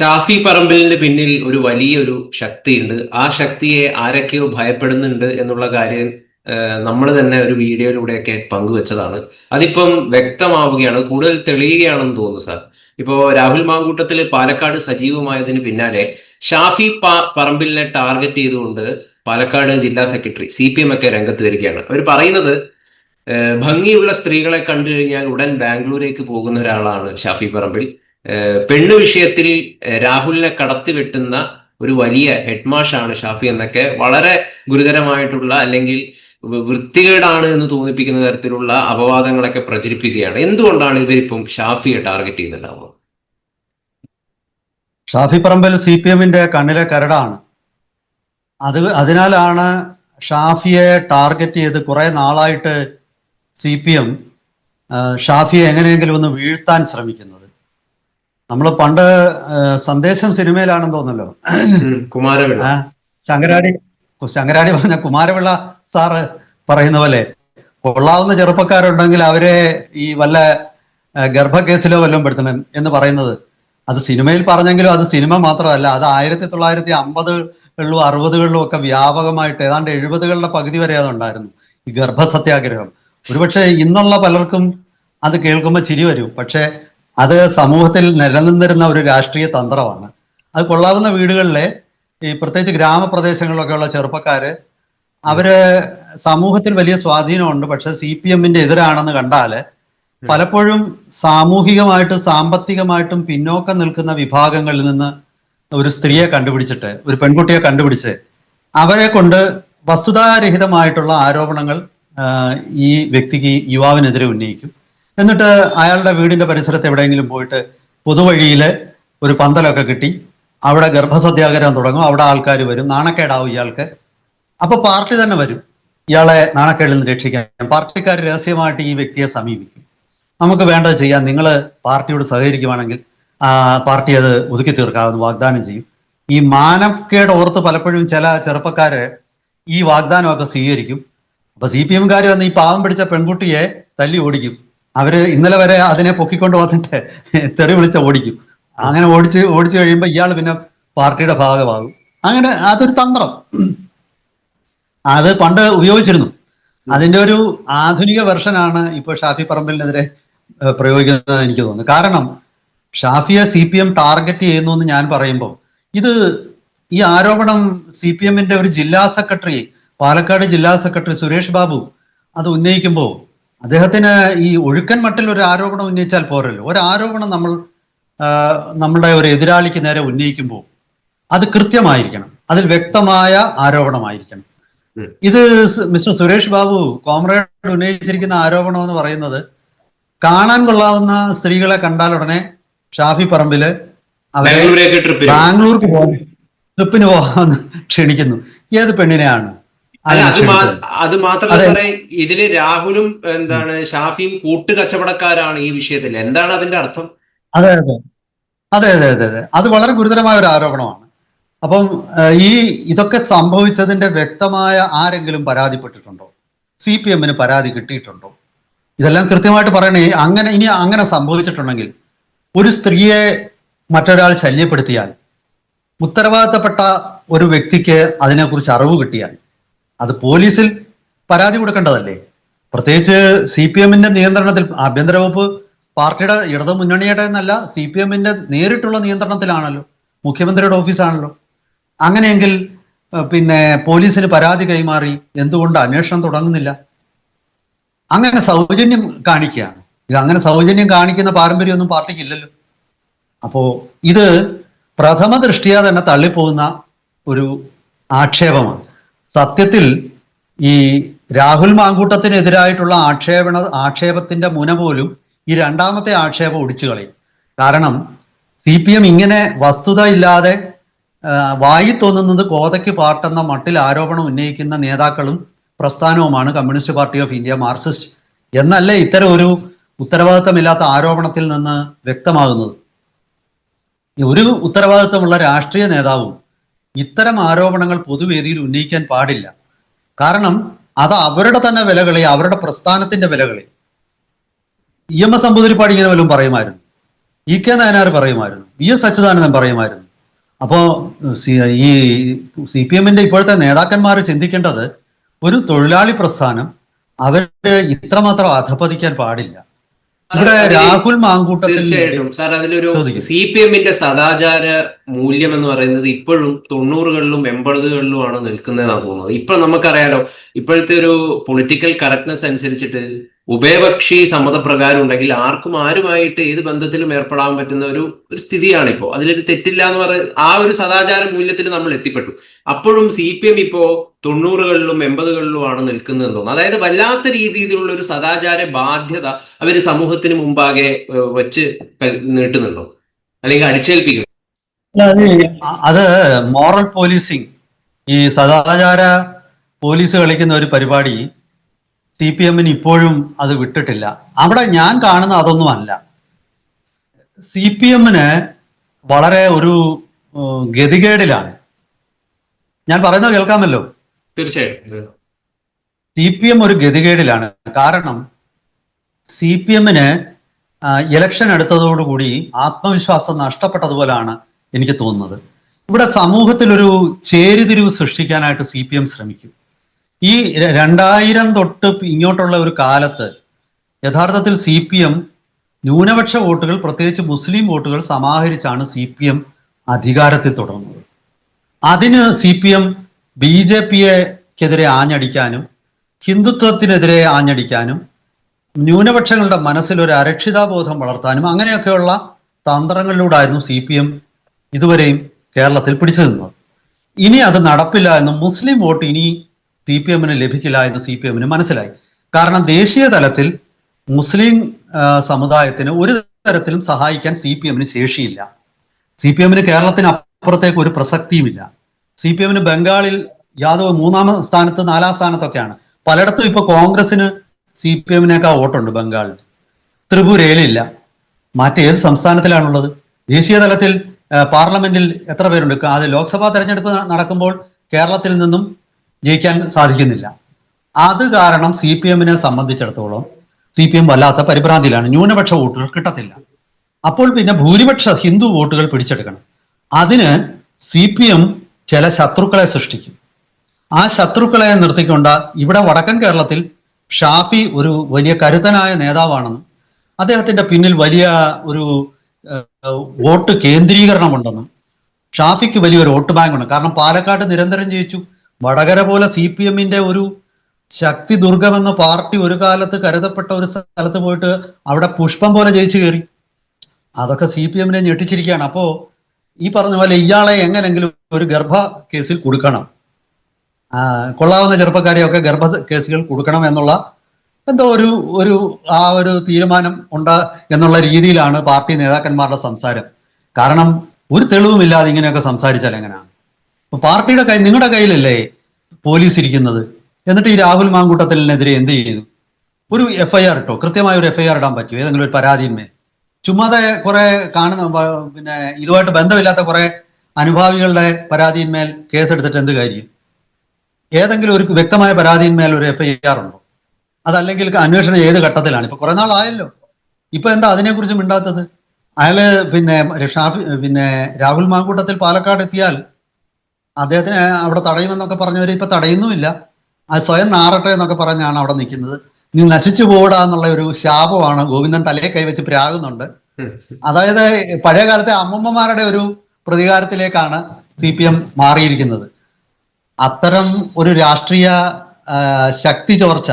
ഷാഫി പറമ്പിലിന്റെ പിന്നിൽ ഒരു വലിയൊരു ശക്തിയുണ്ട്. ആ ശക്തിയെ ആരൊക്കെയോ ഭയപ്പെടുന്നുണ്ട് എന്നുള്ള കാര്യം നമ്മൾ തന്നെ ഒരു വീഡിയോയിലൂടെയൊക്കെ പങ്കുവെച്ചതാണ്. അതിപ്പം വ്യക്തമാവുകയാണ് കൂടുതൽ തെളിയുകയാണെന്ന് തോന്നുന്നു സാർ. ഇപ്പോ രാഹുൽ മാങ്കൂട്ടത്തിൽ പാലക്കാട് സജീവമായതിന് പിന്നാലെ ഷാഫി പറമ്പിലിനെ ടാർഗറ്റ് ചെയ്തുകൊണ്ട് പാലക്കാട് ജില്ലാ സെക്രട്ടറി സി പി എം ഒക്കെ രംഗത്ത് വരികയാണ്. അവർ പറയുന്നത് ഭംഗിയുള്ള സ്ത്രീകളെ കണ്ടു കഴിഞ്ഞാൽ ഉടൻ ബാംഗ്ലൂരേക്ക് പോകുന്ന ഒരാളാണ് ഷാഫി പറമ്പിൽ. പെണ്ണ് വിഷയത്തിൽ രാഹുലിനെ കടത്തിവെട്ടുന്ന ഒരു വലിയ ഹെഡ്മാഷാണ് ഷാഫി എന്നൊക്കെ വളരെ ഗുരുതരമായിട്ടുള്ള അല്ലെങ്കിൽ വൃത്തികേടാണ് എന്ന് തോന്നിപ്പിക്കുന്ന തരത്തിലുള്ള അപവാദങ്ങളൊക്കെ പ്രചരിപ്പിക്കുകയാണ്. എന്തുകൊണ്ടാണ് ഇവരിപ്പം ഷാഫിയെ ടാർഗറ്റ് ചെയ്യുന്നുണ്ടാവുന്നത് ഷാഫി പറമ്പൽ സി പി എമ്മിന്റെ കണ്ണിലെ കരടാണ്. അത് അതിനാലാണ് ഷാഫിയെ ടാർഗറ്റ് ചെയ്ത് കുറെ നാളായിട്ട് സി പി എം ഷാഫിയെ എങ്ങനെയെങ്കിലും ഒന്ന് വീഴ്ത്താൻ ശ്രമിക്കുന്നത്. നമ്മൾ പണ്ട് സന്ദേശം സിനിമയിലാണെന്ന് തോന്നല്ലോ കുമാരപിള്ള. ശങ്കരാടി ശങ്കരാടി പറഞ്ഞ കുമാരപിള്ള സാറ് പറയുന്ന പോലെ കൊള്ളാവുന്ന ചെറുപ്പക്കാരുണ്ടെങ്കിൽ അവരെ ഈ വല്ല ഗർഭകേസിലോ ഗർഭക്കേസിലോ വല്ലതും പെടുത്തണം എന്ന് പറയുന്നത്. അത് സിനിമയിൽ പറഞ്ഞെങ്കിലും അത് സിനിമ മാത്രമല്ല അത് ആയിരത്തി തൊള്ളായിരത്തി അമ്പതുകളിലും അറുപതുകളിലും ഒക്കെ വ്യാപകമായിട്ട് ഏതാണ്ട് എഴുപതുകളുടെ പകുതി വരെ അതുണ്ടായിരുന്നു ഈ ഗർഭസത്യാഗ്രഹം. ഒരുപക്ഷെ ഇന്നുള്ള പലർക്കും അത് കേൾക്കുമ്പോൾ ചിരി വരും. പക്ഷെ അത് സമൂഹത്തിൽ നിലനിന്നിരുന്ന ഒരു രാഷ്ട്രീയ തന്ത്രമാണ്. അത് കൊള്ളാവുന്ന വീടുകളിലെ ഈ പ്രത്യേകിച്ച് ഗ്രാമപ്രദേശങ്ങളിലൊക്കെയുള്ള ചെറുപ്പക്കാര് അവർ സമൂഹത്തിൽ വലിയ സ്വാധീനമുണ്ട്. പക്ഷെ സി പി എമ്മിന്റെ എതിരാണെന്ന് കണ്ടാൽ പലപ്പോഴും സാമൂഹികമായിട്ടും സാമ്പത്തികമായിട്ടും പിന്നോക്കം നിൽക്കുന്ന വിഭാഗങ്ങളിൽ നിന്ന് ഒരു സ്ത്രീയെ കണ്ടുപിടിച്ചിട്ട് ഒരു പെൺകുട്ടിയെ കണ്ടുപിടിച്ച് അവരെ കൊണ്ട് വസ്തുതാരഹിതമായിട്ടുള്ള ആരോപണങ്ങൾ ഈ വ്യക്തിക്ക് യുവാവിനെതിരെ ഉന്നയിക്കും. എന്നിട്ട് അയാളുടെ വീടിന്റെ പരിസരത്ത് എവിടെയെങ്കിലും പോയിട്ട് പൊതുവഴിയിൽ ഒരു പന്തലൊക്കെ കിട്ടി. അവിടെ ഗർഭസത്യാഗ്രഹം തുടങ്ങും. അവിടെ ആൾക്കാർ വരും. നാണക്കേടാവും ഇയാൾക്ക്. അപ്പൊ പാർട്ടി തന്നെ വരും. ഇയാളെ നാണക്കേടിൽ നിന്ന് രക്ഷിക്കാൻ. പാർട്ടിക്കാർ രഹസ്യമായിട്ട് ഈ വ്യക്തിയെ സമീപിക്കും. നമുക്ക് വേണ്ടത് ചെയ്യാം നിങ്ങൾ പാർട്ടിയോട് സഹകരിക്കുവാണെങ്കിൽ പാർട്ടി അത് ഒതുക്കി തീർക്കാമെന്ന് വാഗ്ദാനം ചെയ്യും. ഈ മാനക്കേട് ഓർത്ത് പലപ്പോഴും ചില ചെറുപ്പക്കാര് ഈ വാഗ്ദാനമൊക്കെ സ്വീകരിക്കും. അപ്പൊ സി പി എംകാർ വന്ന് ഈ പാവം പിടിച്ച പെൺകുട്ടിയെ തല്ലി ഓടിക്കും. അവർ ഇന്നലെ വരെ അതിനെ പൊക്കിക്കൊണ്ട് വന്നിട്ട് തെറി വിളിച്ച ഓടിക്കും. അങ്ങനെ ഓടിച്ച് ഓടിച്ചു കഴിയുമ്പോൾ ഇയാൾ പിന്നെ പാർട്ടിയുടെ ഭാഗമാകും. അങ്ങനെ അതൊരു തന്ത്രം. അത് പണ്ട് ഉപയോഗിച്ചിരുന്നു. അതിന്റെ ഒരു ആധുനിക വെർഷനാണ് ഇപ്പോൾ ഷാഫി പറമ്പലിനെതിരെ പ്രയോഗിക്കുന്നത് എനിക്ക് തോന്നുന്നു. കാരണം ഷാഫിയെ സി പി എം ടാർഗറ്റ് ചെയ്യുന്നു എന്ന് ഞാൻ പറയുമ്പോൾ ഇത് ഈ ആരോപണം സി പി എമ്മിന്റെ ഒരു ജില്ലാ സെക്രട്ടറി പാലക്കാട് ജില്ലാ സെക്രട്ടറി സുരേഷ് ബാബു അത് ഉന്നയിക്കുമ്പോൾ അദ്ദേഹത്തിന് ഈ ഒഴുക്കൻ മട്ടിൽ ഒരു ആരോപണം ഉന്നയിച്ചാൽ പോരല്ലോ. ഒരു ആരോപണം നമ്മൾ നമ്മുടെ നമ്മളുടെ ഒരു എതിരാളിക്ക് നേരെ ഉന്നയിക്കുമ്പോൾ അത് കൃത്യമായിരിക്കണം. അതിൽ വ്യക്തമായ ആരോപണമായിരിക്കണം. ഇത് മിസ്റ്റർ സുരേഷ് ബാബു കോമ്രേഡ് ഉന്നയിച്ചിരിക്കുന്ന ആരോപണം എന്ന് പറയുന്നത് കാണാൻ കൊള്ളാവുന്ന സ്ത്രീകളെ കണ്ടാൽ ഉടനെ ഷാഫി പറമ്പിൽ അവരെ ബാംഗ്ലൂർക്ക് പോകാൻ ട്രിപ്പിന് പോകാൻ ക്ഷണിക്കുന്നു. ഏത് പെണ്ണിനെയാണ്? അത് മാത്രമല്ല സാറേ ഇതിൽ രാഹുലും എന്താണ് ഷാഫിയും കൂട്ടുകച്ചവടക്കാരാണ് ഈ വിഷയത്തിൽ. എന്താണ് അതിന്റെ അർത്ഥം? അതെ അതെ. അതെ അതെ അതെ അതെ. അത് വളരെ ഗുരുതരമായ ഒരു ആരോപണമാണ്. അപ്പം ഈ ഇതൊക്കെ സംഭവിച്ചതിന്റെ വ്യക്തമായ ആരെങ്കിലും പരാതിപ്പെട്ടിട്ടുണ്ടോ? സി പി എമ്മിന് പരാതി കിട്ടിയിട്ടുണ്ടോ? ഇതെല്ലാം കൃത്യമായിട്ട് പറയണേ അങ്ങനെ ഇനി അങ്ങനെ സംഭവിച്ചിട്ടുണ്ടെങ്കിൽ ഒരു സ്ത്രീയെ മറ്റൊരാൾ ശല്യപ്പെടുത്തിയാൽ ഉത്തരവാദിത്തപ്പെട്ട ഒരു വ്യക്തിക്ക് അതിനെക്കുറിച്ച് അറിവ് കിട്ടിയാൽ അത് പോലീസിൽ പരാതി കൊടുക്കേണ്ടതല്ലേ? പ്രത്യേകിച്ച് സി പി എമ്മിന്റെ നിയന്ത്രണത്തിൽ ആഭ്യന്തര വകുപ്പ് പാർട്ടിയുടെ ഇടതു മുന്നണിയുടെ എന്നല്ല സി പി എമ്മിന്റെ നേരിട്ടുള്ള നിയന്ത്രണത്തിലാണല്ലോ മുഖ്യമന്ത്രിയുടെ ഓഫീസാണല്ലോ. അങ്ങനെയെങ്കിൽ പിന്നെ പോലീസിന് പരാതി കൈമാറി എന്തുകൊണ്ട് അന്വേഷണം തുടങ്ങുന്നില്ല? അങ്ങനെ സൗജന്യം കാണിക്കുകയാണ്. ഇത് അങ്ങനെ സൗജന്യം കാണിക്കുന്ന പാരമ്പര്യമൊന്നും പാർട്ടിക്ക് ഇല്ലല്ലോ അപ്പോ ഇത് പ്രഥമ ദൃഷ്ടിയാ തന്നെ തള്ളിപ്പോകുന്ന ഒരു ആക്ഷേപമാണ്. സത്യത്തിൽ ഈ രാഹുൽ മാങ്കൂട്ടത്തിനെതിരായിട്ടുള്ള ആക്ഷേപണ ആക്ഷേപത്തിന്റെ മുന പോലും ഈ രണ്ടാമത്തെ ആക്ഷേപം ഒടിച്ചു കളയും. കാരണം സി പി എം ഇങ്ങനെ വസ്തുത ഇല്ലാതെ വായി തോന്നുന്നത് കോതയ്ക്ക് പാട്ടെന്ന മട്ടിൽ ആരോപണം ഉന്നയിക്കുന്ന നേതാക്കളും പ്രസ്ഥാനവുമാണ് communist party of India Marxist എന്നല്ലേ ഇത്തരം ഒരു ഉത്തരവാദിത്തമില്ലാത്ത ആരോപണത്തിൽ നിന്ന് വ്യക്തമാകുന്നത്. ഒരു ഉത്തരവാദിത്തമുള്ള രാഷ്ട്രീയ നേതാവും ഇത്തരം ആരോപണങ്ങൾ പൊതുവേദിയിൽ ഉന്നയിക്കാൻ പാടില്ല. കാരണം അത് അവരുടെ തന്നെ വിലകളെ അവരുടെ പ്രസ്ഥാനത്തിന്റെ വിലകളെ. ഇ എം എസ് അമ്പൂതിരിപ്പാട് ഇങ്ങനെ വല്ലതും പറയുമായിരുന്നു. ഇ കെ നായനാർ പറയുമായിരുന്നു. വി എസ് അച്യുതാനന്ദൻ പറയുമായിരുന്നു. അപ്പോ സി- ഈ സി പി എമ്മിന്റെ ഇപ്പോഴത്തെ നേതാക്കന്മാർ ചിന്തിക്കേണ്ടത് ഒരു തൊഴിലാളി പ്രസ്ഥാനം അവരെ ഇത്രമാത്രം അധപ്പതിക്കാൻ പാടില്ല. ഇവിടെ രാഹുൽ മാങ്കൂട്ടത്തിൽ തീർച്ചയായിട്ടും സാർ അതിലൊരു. സി പി എമ്മിന്റെ സദാചാര മൂല്യം എന്ന് പറയുന്നത് ഇപ്പോഴും തൊണ്ണൂറുകളിലും എൺപതുകളിലുമാണ് നിൽക്കുന്നതെന്നാണ് തോന്നുന്നത് ഇപ്പൊ നമുക്കറിയാലോ ഇപ്പോഴത്തെ ഒരു പൊളിറ്റിക്കൽ കറക്റ്റ്നെസ് അനുസരിച്ചിട്ട് ഉഭയപക്ഷി സമ്മതപ്രകാരം ഉണ്ടെങ്കിൽ ആർക്കും ആരുമായിട്ട് ഏത് ബന്ധത്തിലും ഏർപ്പെടാൻ പറ്റുന്ന ഒരു ഒരു സ്ഥിതിയാണിപ്പോ. അതിലൊരു തെറ്റില്ല എന്ന് പറയുന്നത് ആ ഒരു സദാചാര മൂല്യത്തിൽ നമ്മൾ എത്തിപ്പെട്ടു. അപ്പോഴും സി പി എം ഇപ്പോ തൊണ്ണൂറുകളിലും എൺപതുകളിലുമാണ് നിൽക്കുന്നതെന്ന് തോന്നുന്നു. അതായത് വല്ലാത്ത രീതിയിലുള്ള ഒരു സദാചാര ബാധ്യത അവർ സമൂഹത്തിന് മുമ്പാകെ വെച്ച് നീട്ടുന്നുണ്ടോ? അല്ലെങ്കിൽ അടിച്ചേൽപ്പിക്കുന്നു. അത് മോറൽ പോലീസിങ് ഈ സദാചാര പോലീസ് കളിക്കുന്ന ഒരു പരിപാടി സി പി എമ്മിന് ഇപ്പോഴും അത് വിട്ടിട്ടില്ല. അവിടെ ഞാൻ കാണുന്ന അതൊന്നുമല്ല സി പി എമ്മിന് വളരെ ഒരു ഗതികേടിലാണ്. ഞാൻ പറയുന്നത് കേൾക്കാമല്ലോ? തീർച്ചയായും. സി പി എം ഒരു ഗതികേടിലാണ്. കാരണം സി പി എമ്മിന് ഇലക്ഷൻ എടുത്തതോടുകൂടി ആത്മവിശ്വാസം നഷ്ടപ്പെട്ടതുപോലാണ് എനിക്ക് തോന്നുന്നത്. ഇവിടെ സമൂഹത്തിൽ ഒരു ചേരിതിരിവ് സൃഷ്ടിക്കാനായിട്ട് സി പി എം ശ്രമിക്കും. ഈ രണ്ടായിരം തൊട്ട് ഇങ്ങോട്ടുള്ള ഒരു കാലത്ത് യഥാർത്ഥത്തിൽ സി പി എം ന്യൂനപക്ഷ വോട്ടുകൾ പ്രത്യേകിച്ച് മുസ്ലിം വോട്ടുകൾ സമാഹരിച്ചാണ് സി പി എം അധികാരത്തിൽ തുടർന്നത്. അതിന് C P M B J പിയെക്കെതിരെ ആഞ്ഞടിക്കാനും ഹിന്ദുത്വത്തിനെതിരെ ആഞ്ഞടിക്കാനും ന്യൂനപക്ഷങ്ങളുടെ മനസ്സിൽ ഒരു അരക്ഷിതാബോധം വളർത്താനും അങ്ങനെയൊക്കെയുള്ള തന്ത്രങ്ങളിലൂടായിരുന്നു സി പി എം ഇതുവരെയും കേരളത്തിൽ പിടിച്ചു നിന്നത്. ഇനി അത് നടപ്പില്ല എന്നും മുസ്ലിം വോട്ട് ഇനി സി പി എമ്മിന് ലഭിക്കില്ല എന്ന് സി പി എമ്മിന് മനസ്സിലായി. കാരണം ദേശീയ തലത്തിൽ മുസ്ലിം സമുദായത്തിന് ഒരു തരത്തിലും സഹായിക്കാൻ സി പി എമ്മിന് ശേഷിയില്ല. സി പി എമ്മിന് കേരളത്തിന് അപ്പുറത്തേക്ക് ഒരു പ്രസക്തിയുമില്ല. സി പി എമ്മിന് ബംഗാളിൽ യാദവ് മൂന്നാം സ്ഥാനത്ത് നാലാം സ്ഥാനത്തൊക്കെയാണ്. പലയിടത്തും ഇപ്പൊ കോൺഗ്രസിന് സി പി എമ്മിനേക്കാൾ വോട്ടുണ്ട് ബംഗാളിൽ ത്രിപുരയിലില്ല. മറ്റേത് സംസ്ഥാനത്തിലാണുള്ളത്. ദേശീയ തലത്തിൽ പാർലമെന്റിൽ എത്ര പേരുണ്ട്? അത് ലോക്സഭാ തെരഞ്ഞെടുപ്പ് നടക്കുമ്പോൾ കേരളത്തിൽ നിന്നും ജയിക്കാൻ സാധിക്കുന്നില്ല. അത് കാരണം സി പി എമ്മിനെ സംബന്ധിച്ചിടത്തോളം സി പി എം വല്ലാത്ത പരിഭ്രാന്തിയിലാണ്. ന്യൂനപക്ഷ വോട്ടുകൾ കിട്ടത്തില്ല. അപ്പോൾ പിന്നെ ഭൂരിപക്ഷ ഹിന്ദു വോട്ടുകൾ പിടിച്ചെടുക്കണം. അതിന് സി പി എം ചില ശത്രുക്കളെ സൃഷ്ടിക്കും. ആ ശത്രുക്കളെ നിർത്തിക്കൊണ്ട് ഇവിടെ വടക്കൻ കേരളത്തിൽ ഷാഫി ഒരു വലിയ കരുത്തനായ നേതാവാണെന്നും അദ്ദേഹത്തിന്റെ പിന്നിൽ വലിയ ഒരു വോട്ട് കേന്ദ്രീകരണമുണ്ടെന്നും ഷാഫിക്ക് വലിയൊരു വോട്ട് ബാങ്ക് ഉണ്ട് കാരണം പാലക്കാട് നിരന്തരം ജയിച്ചു. വടകര പോലെ സി പി എമ്മിന്റെ ഒരു ശക്തി ദുർഗം എന്ന പാർട്ടി ഒരു കാലത്ത് കരുതപ്പെട്ട ഒരു സ്ഥലത്ത് പോയിട്ട് അവിടെ പുഷ്പം പോലെ ജയിച്ചു കയറി. അതൊക്കെ സി പി എമ്മിനെ ഞെട്ടിച്ചിരിക്കുകയാണ്. അപ്പോ ഈ പറഞ്ഞ പോലെ ഇയാളെ എങ്ങനെങ്കിലും ഒരു ഗർഭ കേസിൽ കൊടുക്കണം. കൊള്ളാവുന്ന ചെറുപ്പക്കാരെയൊക്കെ ഗർഭ കേസുകൾ കൊടുക്കണം എന്നുള്ള എന്തോ ഒരു ഒരു ആ ഒരു തീരുമാനം ഉണ്ട് എന്നുള്ള രീതിയിലാണ് പാർട്ടി നേതാക്കന്മാരുടെ സംസാരം. കാരണം ഒരു തെളിവുമില്ലാതെ ഇങ്ങനെയൊക്കെ സംസാരിച്ചാൽ എങ്ങനെയാണ്? അപ്പൊ പാർട്ടിയുടെ കൈ നിങ്ങളുടെ കയ്യിലല്ലേ പോലീസ് ഇരിക്കുന്നത്? എന്നിട്ട് ഈ രാഹുൽ മാങ്കൂട്ടത്തിനെതിരെ എന്ത് ചെയ്തു? ഒരു എഫ് ഐ ആർ ഇട്ടോ? കൃത്യമായ ഒരു എഫ് ഐ ആർ ഇടാൻ പറ്റുമോ? ഏതെങ്കിലും ഒരു പരാതിന്മേൽ ചുമ്മാതെ കുറെ കാണുന്ന പിന്നെ ഇതുമായിട്ട് ബന്ധമില്ലാത്ത കുറെ അനുഭാവികളുടെ പരാതിന്മേൽ കേസെടുത്തിട്ട് എന്ത് കാര്യം? ഏതെങ്കിലും ഒരു വ്യക്തമായ പരാതിന്മേൽ ഒരു എഫ് ഐ ആർ ഉണ്ടോ? അതല്ലെങ്കിൽ അന്വേഷണം ഏത് ഘട്ടത്തിലാണ്? ഇപ്പൊ കുറെ നാളായല്ലോ. ഇപ്പൊ എന്താ അതിനെക്കുറിച്ച് മിണ്ടാത്തത്? അയാൾ പിന്നെ ഷാഫി പിന്നെ രാഹുൽ മാങ്കൂട്ടത്തിൽ പാലക്കാട് എത്തിയാൽ അദ്ദേഹത്തിനെ അവിടെ തടയുമെന്നൊക്കെ പറഞ്ഞവരെ ഇപ്പൊ തടയുന്നുമില്ല. അത് സ്വയം നാറട്ടെ എന്നൊക്കെ പറഞ്ഞാണ് അവിടെ നിൽക്കുന്നത്. നീ നശിച്ചു പോടാ എന്നുള്ള ഒരു ശാപമാണ് ഗോവിന്ദൻ തലയെ കൈവച്ച് പ്രാകുന്നുണ്ട്. അതായത് പഴയ കാലത്തെ അമ്മമ്മമാരുടെ ഒരു പ്രതികാരത്തിലേക്കാണ് സി പി എം മാറിയിരിക്കുന്നത്. അത്തരം ഒരു രാഷ്ട്രീയ ശക്തി ചോർച്ച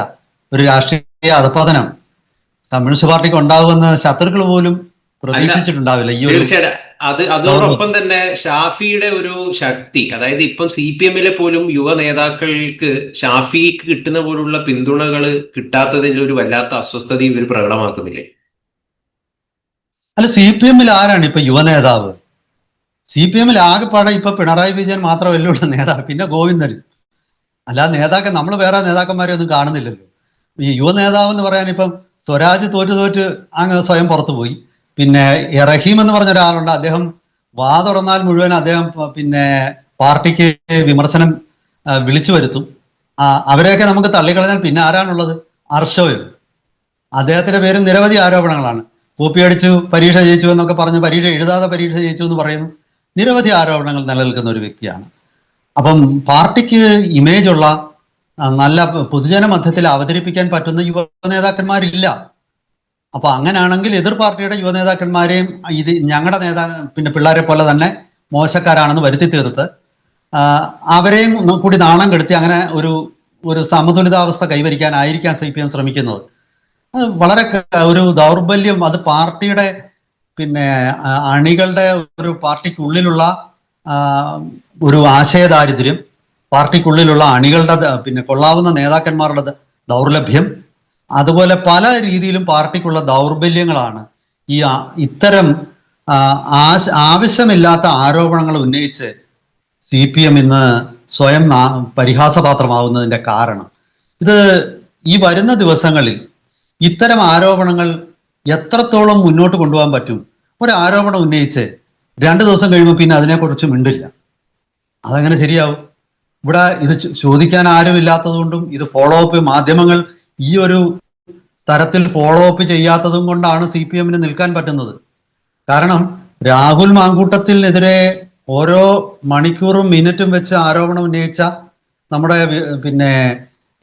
ഒരു രാഷ്ട്രീയ അധപതനം കമ്മ്യൂണിസ്റ്റ് പാർട്ടിക്ക് ഉണ്ടാവുമെന്ന് ശത്രുക്കൾ പോലും പ്രതീക്ഷിച്ചിട്ടുണ്ടാവില്ല ഈ ഒരു തീർച്ചയായിട്ടും. അത് അതോടൊപ്പം തന്നെ ഷാഫിയുടെ ഒരു ശക്തി അതായത് ഇപ്പം സി പി എമ്മിലെ പോലും യുവ നേതാക്കൾക്ക് ഷാഫിക്ക് കിട്ടുന്ന പോലുള്ള പിന്തുണകൾ കിട്ടാത്തതിൽ ഒരു വല്ലാത്ത അസ്വസ്ഥതയും ഇവർ പ്രകടമാക്കുന്നില്ലേ? അല്ല സി പി എമ്മിൽ ആരാണ് ഇപ്പൊ യുവ നേതാവ്? സി പി എമ്മിൽ ആകെപ്പാടെ ഇപ്പൊ പിണറായി വിജയൻ മാത്രമല്ല ഉള്ള നേതാവ് പിന്നെ ഗോവിന്ദൻ. അല്ല നേതാക്കൾ നമ്മൾ വേറെ നേതാക്കന്മാരെ ഒന്നും കാണുന്നില്ലല്ലോ. ഈ യുവ നേതാവ് എന്ന് പറയാൻ ഇപ്പം സ്വരാജ് തോറ്റു തോറ്റ് അങ്ങ് സ്വയം പുറത്തു പോയി പിന്നെ ഇറഹീം റഹീം എന്ന് പറഞ്ഞ ഒരാളുണ്ട്. അദ്ദേഹം വാ തുറന്നാൽ മുഴുവൻ അദ്ദേഹം പിന്നെ പാർട്ടിക്ക് വിമർശനം വിളിച്ചു വരുത്തും. അവരെയൊക്കെ നമുക്ക് തള്ളിക്കളഞ്ഞാൽ പിന്നെ ആരാണുള്ളത്? അർഷോയും. അദ്ദേഹത്തിന്റെ പേരിൽ നിരവധി ആരോപണങ്ങളാണ്. കോപ്പി അടിച്ചു പരീക്ഷ ജയിച്ചു എന്നൊക്കെ പറഞ്ഞ് പരീക്ഷ എഴുതാതെ പരീക്ഷ ജയിച്ചു എന്ന് പറയുന്നു. നിരവധി ആരോപണങ്ങൾ നിലനിൽക്കുന്ന ഒരു വ്യക്തിയാണ്. അപ്പം പാർട്ടിക്ക് ഇമേജ് ഉള്ള നല്ല പൊതുജന മധ്യത്തിൽ അവതരിപ്പിക്കാൻ പറ്റുന്ന യുവ നേതാക്കന്മാരില്ല. അപ്പൊ അങ്ങനെയാണെങ്കിൽ എതിർ പാർട്ടിയുടെ യുവ നേതാക്കന്മാരെയും ഇത് ഞങ്ങളുടെ നേതാ പിന്നെ പിള്ളേരെ പോലെ തന്നെ മോശക്കാരാണെന്ന് വരുത്തി തീർത്ത്. അവരെയും കൂടി നാണം കെടുത്തി അങ്ങനെ ഒരു ഒരു സമതുലിതാവസ്ഥ കൈവരിക്കാനായിരിക്കാം സി പി എം ശ്രമിക്കുന്നത്. അത് വളരെ ഒരു ദൗർബല്യം അത് പാർട്ടിയുടെ പിന്നെ അണികളുടെ ഒരു പാർട്ടിക്കുള്ളിലുള്ള ഒരു ആശയദാരിദ്ര്യം പാർട്ടിക്കുള്ളിലുള്ള അണികളുടെ പിന്നെ കൊള്ളാവുന്ന നേതാക്കന്മാരുടെ ദൗർലഭ്യം അതുപോലെ പല രീതിയിലും പാർട്ടിക്കുള്ള ദൗർബല്യങ്ങളാണ്. ഈ ഇത്തരം ആവശ്യമില്ലാത്ത ആരോപണങ്ങൾ ഉന്നയിച്ച് സി പി എം ഇന്ന് സ്വയം പരിഹാസപാത്രമാവുന്നതിന്റെ കാരണം. ഇത് ഈ വരുന്ന ദിവസങ്ങളിൽ ഇത്തരം ആരോപണങ്ങൾ എത്രത്തോളം മുന്നോട്ട് കൊണ്ടുപോകാൻ പറ്റും? ഒരു ആരോപണം ഉന്നയിച്ച് രണ്ട് ദിവസം കഴിയുമ്പോൾ പിന്നെ അതിനെക്കുറിച്ച് മിണ്ടില്ല. അതങ്ങനെ ശരിയാവും. ഇവിടെ ഇത് ചോദിക്കാൻ ആരുമില്ലാത്തതുകൊണ്ടും ഇത് ഫോളോ അപ്പ് മാധ്യമങ്ങൾ ഈ ഒരു തരത്തിൽ ഫോളോ അപ്പ് ചെയ്യാത്തതും കൊണ്ടാണ് സി പി എമ്മിന് നിൽക്കാൻ പറ്റുന്നത്. കാരണം രാഹുൽ മാങ്കൂട്ടത്തിനെതിരെ ഓരോ മണിക്കൂറും മിനിറ്റും വെച്ച് ആരോപണം ഉന്നയിച്ച നമ്മുടെ പിന്നെ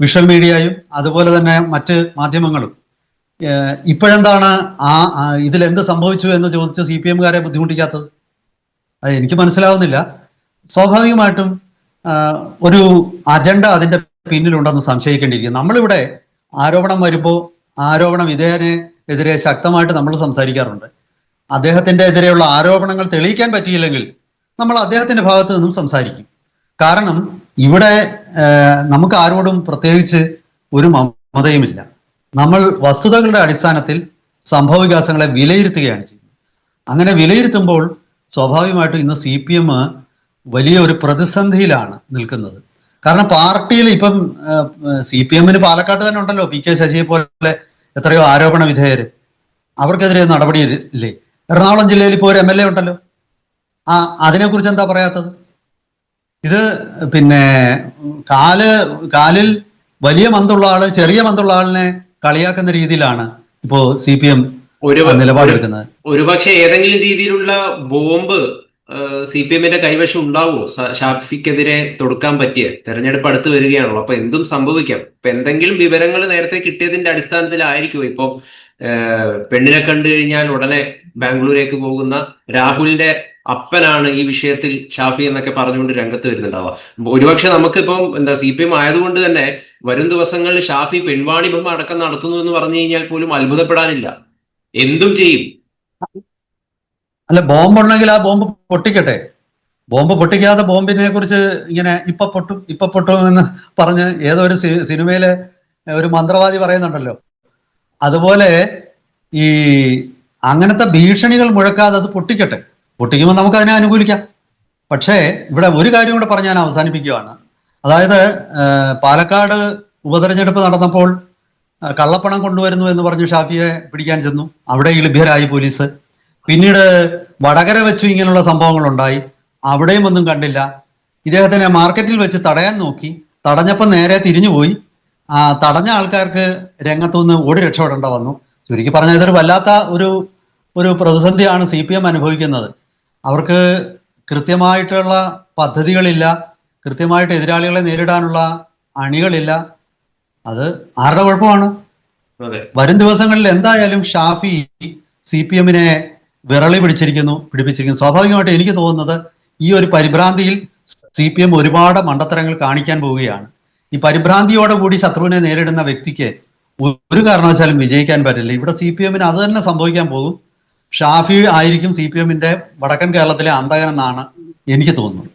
വിഷ്വൽ മീഡിയയും അതുപോലെ തന്നെ മറ്റ് മാധ്യമങ്ങളും. ഇപ്പോഴെന്താണ് ആ ഇതിലെന്ത് സംഭവിച്ചു എന്ന് ചോദിച്ച് സി പി എമ്മുകാരെ ബുദ്ധിമുട്ടിക്കാത്തത്? അത് എനിക്ക് മനസ്സിലാവുന്നില്ല. സ്വാഭാവികമായിട്ടും ഒരു അജണ്ട അതിന്റെ പിന്നിലുണ്ടെന്ന് സംശയിക്കേണ്ടിയിരിക്കും നമ്മളിവിടെ ആരോപണം വരുമ്പോൾ ആരോപണം ഇദ്ദേഹത്തിന് എതിരെ ശക്തമായിട്ട് നമ്മൾ സംസാരിക്കാറുണ്ട്. അദ്ദേഹത്തിന്റെ എതിരെയുള്ള ആരോപണങ്ങൾ തെളിയിക്കാൻ പറ്റിയില്ലെങ്കിൽ നമ്മൾ അദ്ദേഹത്തിന്റെ ഭാഗത്ത് നിന്നും സംസാരിക്കും. കാരണം ഇവിടെ നമുക്ക് ആരോടും പ്രത്യേകിച്ച് ഒരു മമതയുമില്ല. നമ്മൾ വസ്തുതകളുടെ അടിസ്ഥാനത്തിൽ സംഭവവികാസങ്ങളെ വിലയിരുത്തുകയാണ് ചെയ്യുന്നത്. അങ്ങനെ വിലയിരുത്തുമ്പോൾ സ്വാഭാവികമായിട്ടും ഇന്ന് സി പി എം വലിയ ഒരു പ്രതിസന്ധിയിലാണ് നിൽക്കുന്നത്. കാരണം പാർട്ടിയിൽ ഇപ്പം സി പി എമ്മിന് പാലക്കാട്ട് തന്നെ ഉണ്ടല്ലോ പി കെ ശശിയെ പോലെ എത്രയോ ആരോപണ വിധേയര്. അവർക്കെതിരെ നടപടി ഇല്ലേ എറണാകുളം ജില്ലയിൽ ഇപ്പോൾ ഒരു എം എൽ എ ഉണ്ടല്ലോ. ആ അതിനെക്കുറിച്ച് എന്താ പറയാത്തത്? ഇത് പിന്നെ കാൽ കാലിൽ വലിയ മന്തുള്ള ആൾ ചെറിയ മന്തുള്ള ആളിനെ കളിയാക്കുന്ന രീതിയിലാണ് ഇപ്പോ സി പി എം നിലപാടെടുക്കുന്നത്. ഒരുപക്ഷെ ഏതെങ്കിലും രീതിയിലുള്ള ബോംബ് സി പി എമ്മിന്റെ കൈവശം ഉണ്ടാവുമോ? ഷാഫിക്കെതിരെ തൊടുക്കാൻ പറ്റിയ തെരഞ്ഞെടുപ്പ് അടുത്ത് വരികയാണല്ലോ. അപ്പൊ എന്തും സംഭവിക്കാം. ഇപ്പൊ എന്തെങ്കിലും വിവരങ്ങൾ നേരത്തെ കിട്ടിയതിന്റെ അടിസ്ഥാനത്തിലായിരിക്കും ഇപ്പൊ പെണ്ണിനെ കണ്ടു കഴിഞ്ഞാൽ ഉടനെ ബാംഗ്ലൂരേക്ക് പോകുന്ന രാഹുലിന്റെ അപ്പനാണ് ഈ വിഷയത്തിൽ ഷാഫി എന്നൊക്കെ പറഞ്ഞുകൊണ്ട് രംഗത്ത് വരുന്നുണ്ടാവുക. ഒരുപക്ഷെ നമുക്കിപ്പം എന്താ സി പി എം ആയതുകൊണ്ട് തന്നെ വരും ദിവസങ്ങളിൽ ഷാഫി പെൺവാണിഭം അടക്കം നടത്തുന്നു എന്ന് പറഞ്ഞു കഴിഞ്ഞാൽ പോലും അത്ഭുതപ്പെടാനില്ല. എന്തും ചെയ്യും. അല്ല ബോംബ് ഉണ്ടെങ്കിൽ ആ ബോംബ് പൊട്ടിക്കട്ടെ. ബോംബ് പൊട്ടിക്കാതെ ബോംബിനെ കുറിച്ച് ഇങ്ങനെ ഇപ്പൊ പൊട്ടും ഇപ്പൊ പൊട്ടും എന്ന് പറഞ്ഞ് ഏതോ ഒരു സിനിമയിലെ ഒരു മന്ത്രവാദി പറയുന്നുണ്ടല്ലോ. അതുപോലെ ഈ അങ്ങനത്തെ ഭീഷണികൾ മുഴക്കാതെ അത് പൊട്ടിക്കട്ടെ. പൊട്ടിക്കുമ്പോൾ നമുക്ക് അതിനെ അനുകൂലിക്കാം. പക്ഷേ ഇവിടെ ഒരു കാര്യം കൂടെ പറഞ്ഞ് ഞാൻ അവസാനിപ്പിക്കുകയാണ്. അതായത് പാലക്കാട് ഉപതെരഞ്ഞെടുപ്പ് നടന്നപ്പോൾ കള്ളപ്പണം കൊണ്ടുവരുന്നു എന്ന് പറഞ്ഞ് ഷാഫിയെ പിടിക്കാൻ ചെന്നു. അവിടെ ലഭ്യരായി പോലീസ്. പിന്നീട് വടകര വെച്ചു ഇങ്ങനെയുള്ള സംഭവങ്ങൾ ഉണ്ടായി അവിടെയും ഒന്നും കണ്ടില്ല. ഇദ്ദേഹത്തിനെ മാർക്കറ്റിൽ വെച്ച് തടയാൻ നോക്കി. തടഞ്ഞപ്പോൾ നേരെ തിരിഞ്ഞുപോയി. ആ തടഞ്ഞ ആൾക്കാർക്ക് രംഗത്തുനിന്ന് ഓടി രക്ഷപ്പെടേണ്ട വന്നു. ചുരുക്കി പറഞ്ഞാൽ ഇതൊരു വല്ലാത്ത ഒരു ഒരു പ്രതിസന്ധിയാണ് സി പി എം അനുഭവിക്കുന്നത്. അവർക്ക് കൃത്യമായിട്ടുള്ള പദ്ധതികളില്ല. കൃത്യമായിട്ട് എതിരാളികളെ നേരിടാനുള്ള അണികളില്ല. അത് ആരുടെ കുഴപ്പമാണ്? വരും ദിവസങ്ങളിൽ എന്തായാലും ഷാഫി സി പി എമ്മിനെ വിരളി പിടിച്ചിരിക്കുന്നു പിടിപ്പിച്ചിരിക്കുന്നു. സ്വാഭാവികമായിട്ട് എനിക്ക് തോന്നുന്നത് ഈ ഒരു പരിഭ്രാന്തിയിൽ സി പി എം ഒരുപാട് മണ്ടത്തരങ്ങൾ കാണിക്കാൻ പോവുകയാണ്. ഈ പരിഭ്രാന്തിയോടെ കൂടി ശത്രുവിനെ നേരിടുന്ന വ്യക്തിക്ക് ഒരു കാരണവശാലും വിജയിക്കാൻ പറ്റില്ല. ഇവിടെ സി പി എമ്മിന് അത് തന്നെ സംഭവിക്കാൻ പോകും. ഷാഫി ആയിരിക്കും സി പി എമ്മിന്റെ വടക്കൻ കേരളത്തിലെ അന്തകനെന്നാണ് എനിക്ക് തോന്നുന്നത്.